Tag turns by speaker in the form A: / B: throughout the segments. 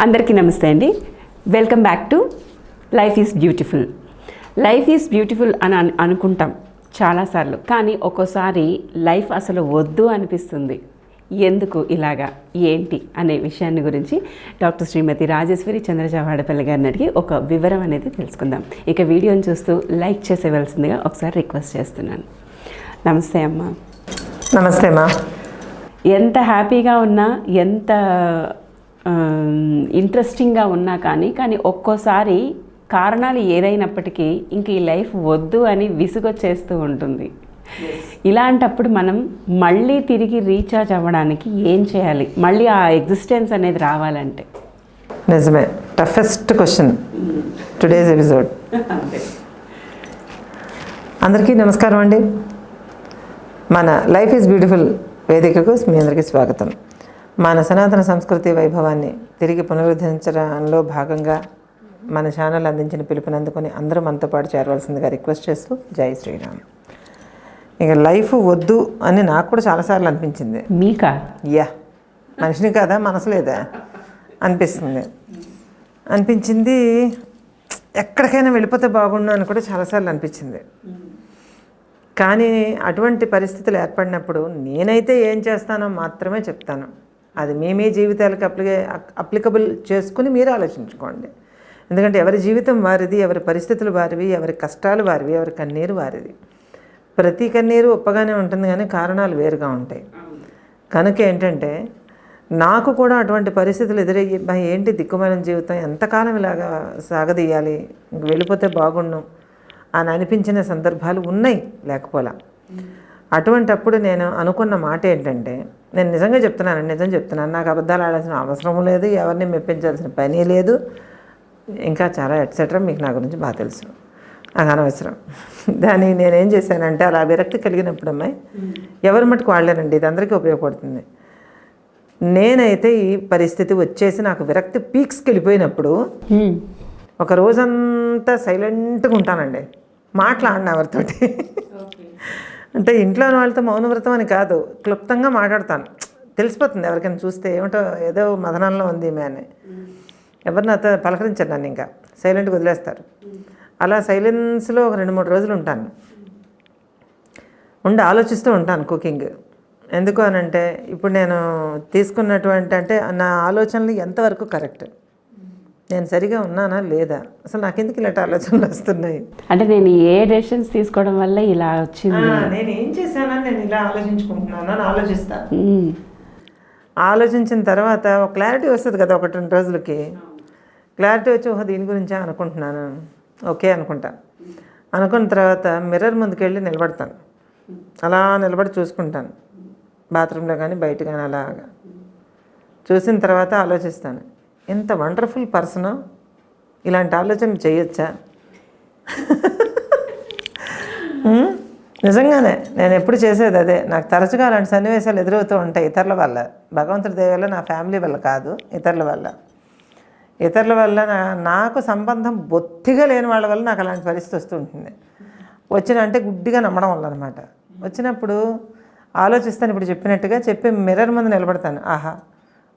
A: అందరికీ నమస్తే అండి. Welcome back to life is beautiful life is beautiful అని అను- అనుకుంటాం చాలాసార్లు కానీ ఒక్కోసారి లైఫ్ అసలు వద్దు అనిపిస్తుంది. ఎందుకు ఇలాగా? ఏంటి అనే విషయాన్ని గురించి డాక్టర్ శ్రీమతి రాజేశ్వరి చంద్రజవాడపల్లి గారిని అడిగి ఒక వివరం అనేది తెలుసుకుందాం. ఇక వీడియోని చూస్తూ లైక్ చేసేవలసిందిగా ఒకసారి రిక్వెస్ట్ చేస్తున్నాను. నమస్తే అమ్మ.
B: నమస్తే మా
A: ఎంత హ్యాపీగా ఉన్నా ఎంత ఇంట్రెస్టింగ్గా ఉన్నా కానీ కానీ ఒక్కోసారి కారణాలు ఏదైనప్పటికీ ఇంక ఈ లైఫ్ వద్దు అని విసుగొచ్చేస్తూ ఉంటుంది. ఇలాంటప్పుడు మనం మళ్ళీ తిరిగి రీఛార్జ్ అవ్వడానికి ఏం చేయాలి? మళ్ళీ ఆ ఎగ్జిస్టెన్స్ అనేది రావాలంటే?
B: నిజమే. టఫెస్ట్ క్వశ్చన్ టుడేస్ ఎపిసోడ్ అందరికీ నమస్కారం అండి. మన లైఫ్ ఈజ్ బ్యూటిఫుల్ వేదికకు మీ అందరికీ స్వాగతం. మన సనాతన సంస్కృతి వైభవాన్ని తిరిగి పునరుద్ధరించడంలో భాగంగా మన ఛానల్ అందించిన పిలుపునందుకొని అందరూ మనతో పాటు చేరవలసిందిగా రిక్వెస్ట్ చేస్తూ జై శ్రీరామ్. ఇక లైఫ్ వద్దు అని నాకు కూడా చాలాసార్లు అనిపించింది.
A: మీకా
B: యా మనిషిని కాదా మనసు లేదా? అనిపిస్తుంది. అనిపించింది ఎక్కడికైనా వెళ్ళిపోతే బాగుండు అని కూడా చాలాసార్లు అనిపించింది. కానీ అటువంటి పరిస్థితులు ఏర్పడినప్పుడు నేనైతే ఏం చేస్తానో మాత్రమే చెప్తాను. అది మేమే జీవితాలకు అప్లికే అప్లికబుల్ చేసుకుని మీరు ఆలోచించుకోండి. ఎందుకంటే ఎవరి జీవితం వారిది ఎవరి పరిస్థితులు వారివి ఎవరి కష్టాలు వారివి ఎవరి కన్నీరు వారిది. ప్రతి కన్నీరు ఒప్పగానే ఉంటుంది కానీ కారణాలు వేరుగా ఉంటాయి. కనుక ఏంటంటే నాకు కూడా అటువంటి పరిస్థితులు ఎదురయ్యి "బా, ఏంటి దిక్కుమైన జీవితం? ఎంతకాలం ఇలాగా సాగదీయాలి? ఇంక వెళ్ళిపోతే బాగుండు అని అనిపించిన సందర్భాలు ఉన్నాయి లేకపోలా. అటువంటప్పుడు నేను అనుకున్న మాట ఏంటంటే నేను నిజంగా చెప్తున్నాను నిజం చెప్తున్నాను నాకు అబద్ధాలు ఆడాల్సిన అవసరం లేదు ఎవరిని మెప్పించాల్సిన పని లేదు ఇంకా చాలా ఎట్సెట్రా మీకు నా గురించి బాగా తెలుసు. నాకు అనవసరం. దాన్ని నేనేం చేశానంటే అలా విరక్తి కలిగినప్పుడు అమ్మాయి ఎవరి మటుకు వాళ్ళేనండి ఇది అందరికీ ఉపయోగపడుతుంది. నేనైతే ఈ పరిస్థితి వచ్చేసి నాకు విరక్తి పీక్స్కి వెళ్ళిపోయినప్పుడు. ఒక రోజంతా సైలెంట్గా ఉంటానండి. మాట్లాడిన ఎవరితోటి. అంటే ఇంట్లో వాళ్ళతో మౌనవ్రతం అని కాదు క్లుప్తంగా మాట్లాడతాను. తెలిసిపోతుంది ఎవరికైనా చూస్తే ఏమిటో ఏదో మదనంలో ఉంది ఈమె అని. ఎవరిని అత పలకరించారు నన్ను ఇంకా. సైలెంట్గా వదిలేస్తారు. అలా సైలెన్స్లో ఒక రెండు మూడు రోజులు ఉంటాను. ఉండి ఆలోచిస్తూ ఉంటాను కుకింగ్. ఎందుకు అనంటే ఇప్పుడు నేను తీసుకున్నటువంటి అంటే నా ఆలోచనలు ఎంతవరకు కరెక్ట్? నేను సరిగా ఉన్నానా లేదా? అసలు నాకెందుకు ఇలాంటి ఆలోచనలు వస్తున్నాయి?
A: అంటే నేను ఏ డెసిషన్స్ తీసుకోవడం వల్ల ఇలా వచ్చింది?
B: నేను ఏం చేశానని నేను ఇలా ఆలోచించుకుంటున్నాను అని ఆలోచిస్తా. ఆలోచించిన తర్వాత ఒక క్లారిటీ వస్తుంది కదా ఒకటి రెండు రోజులకి. క్లారిటీ వచ్చి ఓహో దీని గురించే అనుకుంటున్నాను. ఓకే అనుకుంటా. అనుకున్న తర్వాత మిర్రర్ ముందుకు వెళ్ళి నిలబడతాను. అలా నిలబడి చూసుకుంటాను. బాత్రూంలో కానీ బయట కానీ అలాగా. చూసిన తర్వాత ఆలోచిస్తాను. ఎంత వండర్ఫుల్ పర్సన్? ఇలాంటి ఆలోచన చేయొచ్చా? నిజంగానే నేను ఎప్పుడు చేసేది అదే. నాకు తరచుగా అలాంటి సన్నివేశాలు ఎదురవుతూ ఉంటాయి ఇతరుల వల్ల. భగవంతుడి దయవల్ల నా ఫ్యామిలీ వల్ల కాదు ఇతరుల వల్ల. ఇతరుల వల్ల నా నాకు సంబంధం బొత్తిగా లేని వాళ్ళ వల్ల నాకు అలాంటి పరిస్థితి వస్తూ ఉంటుంది. వచ్చిన అంటే గుడ్డిగా నమ్మడం వల్ల అనమాట వచ్చినప్పుడు ఆలోచిస్తాను ఇప్పుడు చెప్పినట్టుగా చెప్పి మిర్రర్ ముందు నిలబడతాను. ఆహా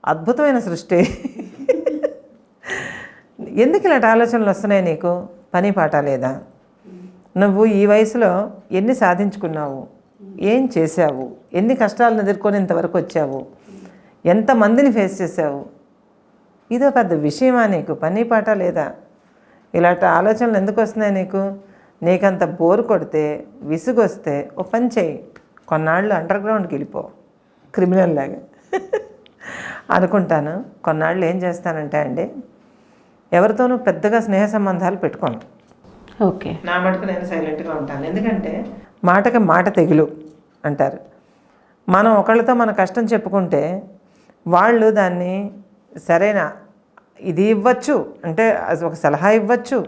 B: అద్భుతమైన సృష్టి. ఎందుకు ఇలాంటి ఆలోచనలు వస్తున్నాయి నీకు? పని పాట లేదా? నువ్వు ఈ వయసులో ఎన్ని సాధించుకున్నావు? ఏం చేశావు? ఎన్ని కష్టాలను ఎదుర్కొని ఇంతవరకు వచ్చావు? ఎంతమందిని ఫేస్ చేసావు ఇదో పెద్ద విషయమా నీకు? పని పాట లేదా? ఇలాంటి ఆలోచనలు ఎందుకు వస్తున్నాయి నీకు? నీకంత బోర్ కొడితే విసుగొస్తే ఓ పని చేయి. కొన్నాళ్ళు అండర్ గ్రౌండ్కి వెళ్ళిపో. క్రిమినల్ లాగా అనుకుంటాను. కొన్నాళ్ళు ఏం చేస్తానంటే అండి ఎవరితోనూ పెద్దగా స్నేహ సంబంధాలు పెట్టుకోను.
A: ఓకే.
B: నా మటుకు నేను సైలెంట్గా ఉంటాను. ఎందుకంటే మాటకి మాట తెగులు అంటారు. మనం ఒకళ్ళతో మన కష్టం చెప్పుకుంటే వాళ్ళు దాన్ని సరైన ఇది ఇవ్వచ్చు అంటే అది ఒక సలహా ఇవ్వచ్చు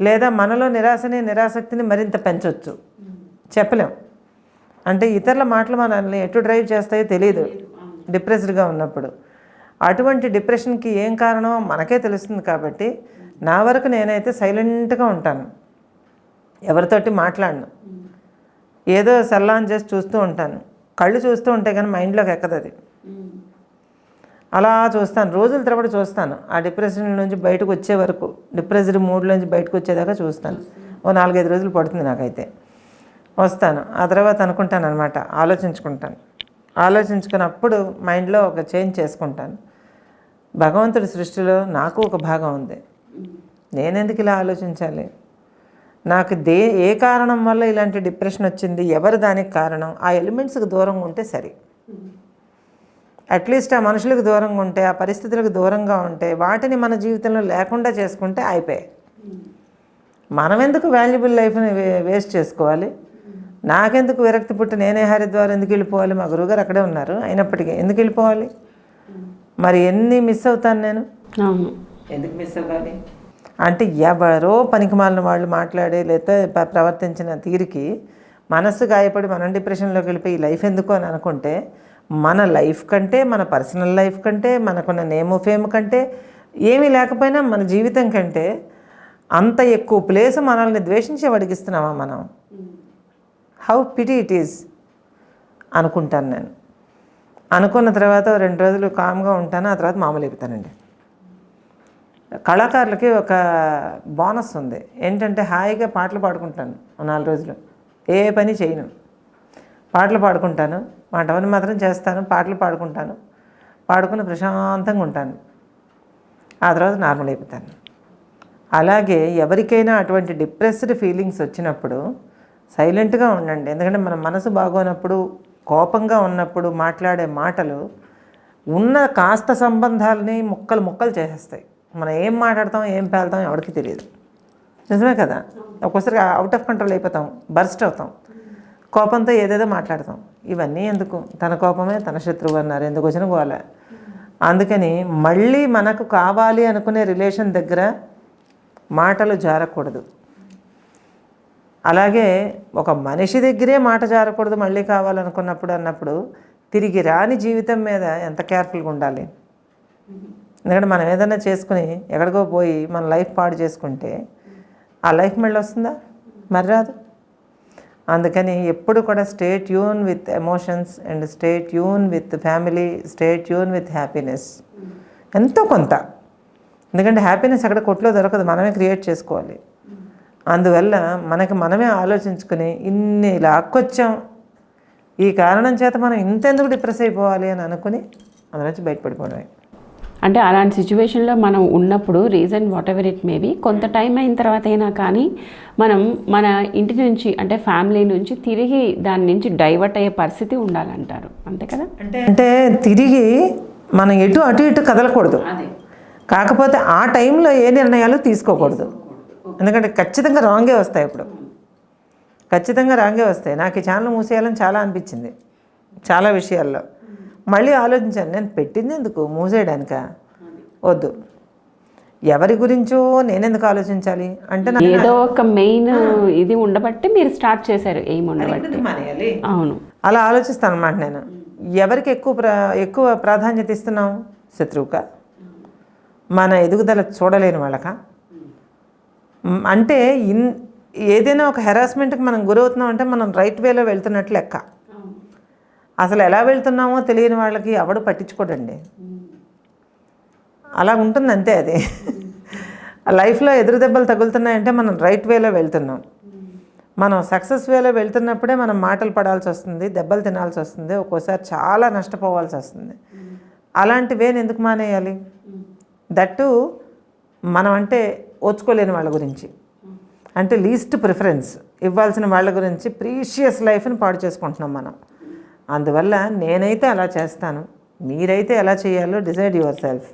B: లేదా మనలో నిరాశని నిరాసక్తిని మరింత పెంచవచ్చు చెప్పలేం. అంటే ఇతరుల మాటలు మనల్ని ఎటు డ్రైవ్ చేస్తాయో తెలియదు. డిప్రెస్డ్గా ఉన్నప్పుడు. అటువంటి డిప్రెషన్కి ఏం కారణమో మనకే తెలుస్తుంది కాబట్టి నా వరకు నేనైతే సైలెంట్గా ఉంటాను. ఎవరితోటి మాట్లాడను. ఏదో సల్లాన్ చేసి చూస్తూ ఉంటాను. కళ్ళు చూస్తూ ఉంటే కానీ మైండ్లోకి ఎక్కదు అది. అలా చూస్తాను. రోజుల తరబడి చూస్తాను. ఆ డిప్రెషన్ నుంచి బయటకు వచ్చే వరకు డిప్రెస్డ్ మూడ్ నుంచి బయటకు వచ్చేదాకా చూస్తాను. ఓ నాలుగైదు రోజులు పడుతుంది నాకైతే. వస్తాను. ఆ తర్వాత అనుకుంటాను అనమాట ఆలోచించుకుంటాను. ఆలోచించుకున్నప్పుడు మైండ్లో ఒక చేంజ్ చేసుకుంటాను. భగవంతుడి సృష్టిలో నాకు ఒక భాగం ఉంది. నేనెందుకు ఇలా ఆలోచించాలి? నాకు దే ఏ కారణం వల్ల ఇలాంటి డిప్రెషన్ వచ్చింది? ఎవరు దానికి కారణం? ఆ ఎలిమెంట్స్కి దూరంగా ఉంటే సరే. అట్లీస్ట్ ఆ మనుషులకు దూరంగా ఉంటే ఆ పరిస్థితులకు దూరంగా ఉంటే వాటిని మన జీవితంలో లేకుండా చేసుకుంటే అయిపోయాయి. మనం ఎందుకు వాల్యుబుల్ లైఫ్ని వే- వేస్ట్ చేసుకోవాలి? నాకెందుకు విరక్తి పుట్టి నేనే హరిద్వారం ఎందుకు వెళ్ళిపోవాలి? మా గురువుగారు అక్కడే ఉన్నారు. అయినప్పటికీ ఎందుకు వెళ్ళిపోవాలి? మరి ఎన్ని మిస్ అవుతాను నేను?
A: అవును.
B: ఎందుకు మిస్ అవ్వాలి? అంటే ఎవరో పనికిమాలిన వాళ్ళు మాట్లాడి లేకపోతే ప్రవర్తించిన తీరికి మనస్సు గాయపడి మనం డిప్రెషన్లోకి వెళ్ళిపోయి ఈ లైఫ్ ఎందుకు అని అనుకుంటే మన లైఫ్ కంటే మన పర్సనల్ లైఫ్ కంటే మనకున్న నేమ్ ఫేమ్ కంటే ఏమీ లేకపోయినా మన జీవితం కంటే అంత ఎక్కువ ప్లేస్ మనల్ని ద్వేషించి వడిగిస్తున్నామా మనం? హౌ పిటీ ఇట్ ఈజ్ అనుకుంటాను నేను. అనుకున్న తర్వాత రెండు రోజులు కామ్గా ఉంటాను ఆ తర్వాత మామూలు అయిపోతానండి. కళాకారులకి ఒక బోనస్ ఉంది. ఏంటంటే హాయిగా పాటలు పాడుకుంటాను నాలుగు రోజులు. ఏ పని చేయను. పాటలు పాడుకుంటాను మాట పని మాత్రం చేస్తాను పాటలు పాడుకుంటాను పాడుకుని ప్రశాంతంగా ఉంటాను. ఆ తర్వాత నార్మల్ అయిపోతాను. అలాగే ఎవరికైనా అటువంటి డిప్రెస్డ్ ఫీలింగ్స్ వచ్చినప్పుడు సైలెంట్గా ఉండండి. ఎందుకంటే మన మనసు బాగోనప్పుడు కోపంగా ఉన్నప్పుడు మాట్లాడే మాటలు ఉన్న కాస్త సంబంధాలని ముక్కలు ముక్కలు చేసేస్తాయి. మనం ఏం మాట్లాడతాం ఏం పేలుతాం ఎవరికి తెలియదు. నిజమే కదా? ఒక్కోసారి అవుట్ ఆఫ్ కంట్రోల్ అయిపోతాం బర్స్ట్ అవుతాం. కోపంతో ఏదేదో మాట్లాడతాం. ఇవన్నీ ఎందుకు? తన కోపమే తన శత్రువు అన్నారు. ఎందుకు వచ్చిన పోలే అందుకని మళ్ళీ మనకు కావాలి అనుకునే రిలేషన్ దగ్గర మాటలు జారకూడదు. అలాగే ఒక మనిషి దగ్గరే మాట జారకూడదు మళ్ళీ కావాలనుకున్నప్పుడు అన్నప్పుడు తిరిగి రాని జీవితం మీద ఎంత కేర్ఫుల్గా ఉండాలి? ఎందుకంటే మనం ఏదైనా చేసుకుని ఎక్కడికో పోయి మన లైఫ్ పాడు చేసుకుంటే ఆ లైఫ్ మళ్ళీ వస్తుందా? మరి రాదు. అందుకని ఎప్పుడు కూడా stay tune with emotions and stay tune with family stay tune with happiness ఎంతో కొంత. ఎందుకంటే హ్యాపీనెస్ అక్కడ కొట్లో దొరకదు. మనమే క్రియేట్ చేసుకోవాలి. అందువల్ల మనకి మనమే ఆలోచించుకుని ఇన్ని లాక్కొచ్చాం. ఈ కారణం చేత మనం ఇంతెందుకు డిప్రెస్ అయిపోవాలి అని అనుకుని అందులో నుంచి బయటపడిపోవడమే.
A: అంటే అలాంటి సిచ్యువేషన్లో మనం ఉన్నప్పుడు reason whatever it maybe కొంత టైం అయిన తర్వాత అయినా కానీ మనం మన ఇంటి నుంచి అంటే ఫ్యామిలీ నుంచి తిరిగి దాని నుంచి డైవర్ట్ అయ్యే పరిస్థితి ఉండాలంటారు. అంతే కదా?
B: అంటే అంటే తిరిగి మనం ఎటు అటు ఇటు కదలకూడదు. కాకపోతే ఆ టైంలో ఏ నిర్ణయాలు తీసుకోకూడదు. ఎందుకంటే ఖచ్చితంగా రాంగే వస్తాయి ఇప్పుడు ఖచ్చితంగా రాంగే వస్తాయి. నాకు ఈ ఛానల్ మూసేయాలని చాలా అనిపించింది. చాలా విషయాల్లో. మళ్ళీ ఆలోచించాను నేను పెట్టింది ఎందుకు? మూసేయడానిక? వద్దు. ఎవరి గురించో నేనెందుకు ఆలోచించాలి? అంటే నాకు
A: ఏదో ఒక మెయిన్ ఇది ఉండబట్టి మీరు స్టార్ట్ చేశారు ఏం ఉండబట్టి. అవును.
B: అలా ఆలోచిస్తాను అనమాట నేను. ఎవరికి ఎక్కువ ప్రా ఎక్కువ ప్రాధాన్యత ఇస్తున్నాం శత్రువుక? మన ఎదుగుదల చూడలేని వాళ్ళక? అంటే ఇన్ ఏదైనా ఒక హెరాస్మెంట్కి మనం గురవుతున్నాం అంటే మనం రైట్ వేలో వెళ్తున్నట్లు లెక్క. అసలు ఎలా వెళ్తున్నామో తెలియని వాళ్ళకి ఎవడు పట్టించుకోడండి. అలా ఉంటుంది అంతే అది. లైఫ్లో ఎదురు దెబ్బలు తగులుతున్నాయంటే మనం రైట్ వేలో వెళ్తున్నాం. మనం సక్సెస్ వేలో వెళ్తున్నప్పుడే మనం మాటలు పడాల్సి వస్తుంది దెబ్బలు తినాల్సి వస్తుంది ఒక్కోసారి చాలా నష్టపోవాల్సి వస్తుంది. అలాంటి వేని ఎందుకు మానేయాలి? దట్టు మనం అంటే ఓచుకోలేని వాళ్ళ గురించి. అంటే లీస్ట్ ప్రిఫరెన్స్ ఇవ్వాల్సిన వాళ్ళ గురించి ప్రీషియస్ లైఫ్ని పాడు చేసుకుంటున్నాం మనం. అందువల్ల నేనైతే అలా చేస్తాను. మీరైతే ఎలా చేయాలో డిసైడ్ యువర్ సెల్ఫ్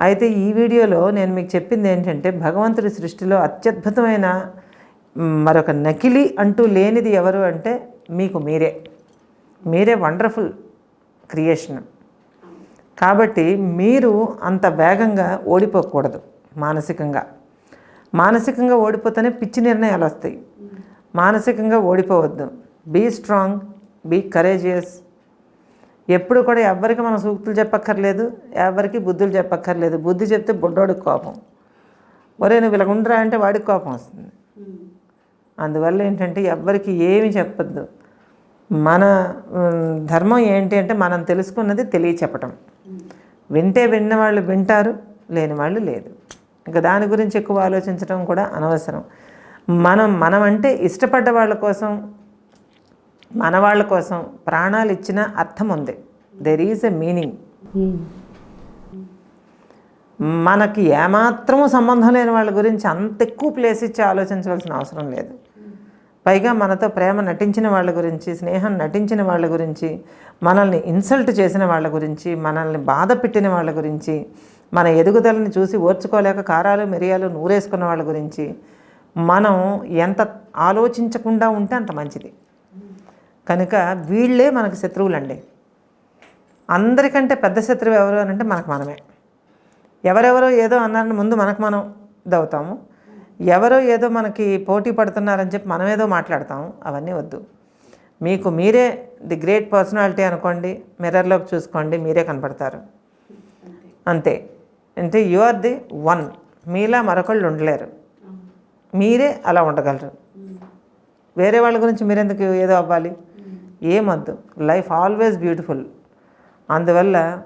B: అయితే ఈ వీడియోలో నేను మీకు చెప్పింది ఏంటంటే భగవంతుడి సృష్టిలో అత్యద్భుతమైన మరొక నకిలీ అంటూ లేనిది ఎవరు అంటే మీకు మీరే. మీరే వండర్ఫుల్ క్రియేషన్ కాబట్టి మీరు అంత వేగంగా ఓడిపోకూడదు. మానసికంగా. మానసికంగా ఓడిపోతేనే పిచ్చి నిర్ణయాలు వస్తాయి. మానసికంగా ఓడిపోవద్దు. బీ స్ట్రాంగ్ బీ కరేజియస్ ఎప్పుడు కూడా ఎవరికి మనం సూక్తులు చెప్పక్కర్లేదు ఎవరికి బుద్ధులు చెప్పక్కర్లేదు. బుద్ధి చెప్తే బుడ్డోడికి కోపం. ఒరే నువ్వు ఇలా ఉండరా అంటే వాడికి కోపం వస్తుంది. అందువల్ల ఏంటంటే ఎవ్వరికి ఏమి చెప్పద్దు. మన ధర్మం ఏంటి అంటే మనం తెలుసుకున్నది తెలియచెప్పటం. వింటే విన్న వాళ్ళు వింటారు లేని వాళ్ళు లేదు. ఇంకా దాని గురించి ఎక్కువ ఆలోచించడం కూడా అనవసరం. మనం మనం అంటే ఇష్టపడ్డ వాళ్ళ కోసం మన వాళ్ళ కోసం ప్రాణాలు ఇచ్చిన అర్థం ఉంది. దెర్ ఈజ్ ఎ మీనింగ్ మనకి ఏమాత్రము సంబంధం లేని వాళ్ళ గురించి అంత ఎక్కువ ప్లేస్ ఇచ్చి ఆలోచించవలసిన అవసరం లేదు. పైగా మనతో ప్రేమ నటించిన వాళ్ళ గురించి స్నేహం నటించిన వాళ్ళ గురించి మనల్ని ఇన్సల్ట్ చేసిన వాళ్ళ గురించి మనల్ని బాధ పెట్టిన వాళ్ళ గురించి మన ఎదుగుదలని చూసి ఓర్చుకోలేక కారాలు మిరియాలు నూరేసుకున్న వాళ్ళ గురించి మనం ఎంత ఆలోచించకుండా ఉంటే అంత మంచిది. కనుక వీళ్ళే మనకు శత్రువులండి. అందరికంటే పెద్ద శత్రువు ఎవరు అని అంటే మనకు మనమే. ఎవరెవరో ఏదో అన్నారని ముందు మనకు మనం ఇదవుతాము. ఎవరో ఏదో మనకి పోటీ పడుతున్నారని చెప్పి మనం ఏదో మాట్లాడతాము. అవన్నీ వద్దు. మీకు మీరే ది గ్రేట్ పర్సనాలిటీ అనుకోండి మిర్రర్లోకి చూసుకోండి మీరే కనపడతారు. అంతే. అంటే యు ఆర్ ది వన్ మీలా మరొకళ్ళు ఉండలేరు. మీరే అలా ఉండగలరు. వేరే వాళ్ళ గురించి మీరెందుకు ఏదో అవ్వాలి? ఏమద్దు. లైఫ్ ఆల్వేస్ బ్యూటిఫుల్ అందువల్ల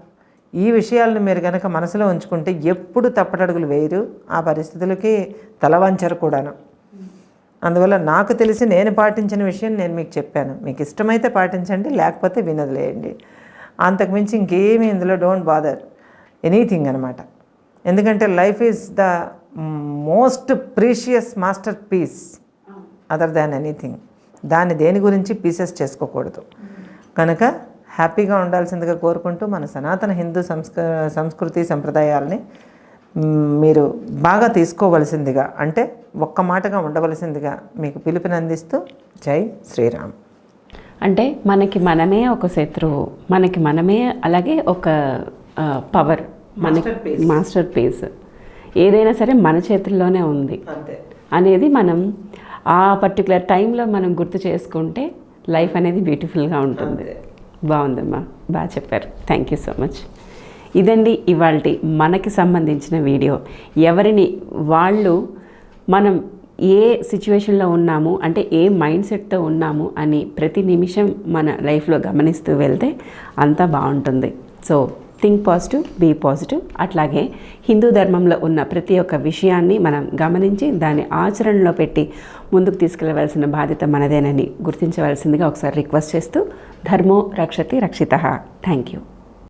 B: ఈ విషయాలను మీరు కనుక మనసులో ఉంచుకుంటే ఎప్పుడు తప్పటడుగులు వేయరు. ఆ పరిస్థితులకి తలవంచరు కూడాను. అందువల్ల నాకు తెలిసి నేను పాటించిన విషయం నేను మీకు చెప్పాను. మీకు ఇష్టమైతే పాటించండి లేకపోతే వినదిలేయండి. అంతకుమించి ఇంకేమీ ఇందులో డోంట్ బాదర్ ఎనీథింగ్ అనమాట. ఎందుకంటే life is the most precious masterpiece other than anything. దాన్ని దేని గురించి పీసెస్ చేసుకోకూడదు. కనుక హ్యాపీగా ఉండాల్సిందిగా కోరుకుంటూ మన సనాతన హిందూ సంస్క సంస్కృతి సంప్రదాయాలని మీరు బాగా తీసుకోవలసిందిగా అంటే ఒక్క మాటగా ఉండవలసిందిగా మీకు పిలుపునందిస్తూ జై శ్రీరామ్.
A: అంటే మనకి మనమే ఒక శత్రువు మనకి మనమే అలాగే ఒక పవర్ మనకి మాస్టర్ పీస్ ఏదైనా సరే మన చేతుల్లోనే ఉంది అనేది మనం ఆ పర్టికులర్ టైంలో మనం గుర్తు చేసుకుంటే లైఫ్ అనేది బ్యూటిఫుల్గా ఉంటుంది. బాగుందమ్మా. బాగా చెప్పారు. థ్యాంక్ యూ సో మచ్ ఇదండి ఇవాళ మనకి సంబంధించిన వీడియో ఎవరిని వాళ్ళు మనం ఏ సిచ్యువేషన్లో ఉన్నాము అంటే ఏ మైండ్ సెట్తో ఉన్నాము అని ప్రతి నిమిషం మన లైఫ్లో గమనిస్తూ వెళ్తే అంతా బాగుంటుంది. So think positive be positive అట్లాగే హిందూ ధర్మంలో ఉన్న ప్రతి ఒక్క విషయాన్ని మనం గమనించి దాన్ని ఆచరణలో పెట్టి ముందుకు తీసుకెళ్ళవలసిన బాధ్యత మనదేనని గుర్తించవలసిందిగా ఒకసారి రిక్వెస్ట్ చేస్తూ ధర్మో రక్షతి రక్షిత. Thank you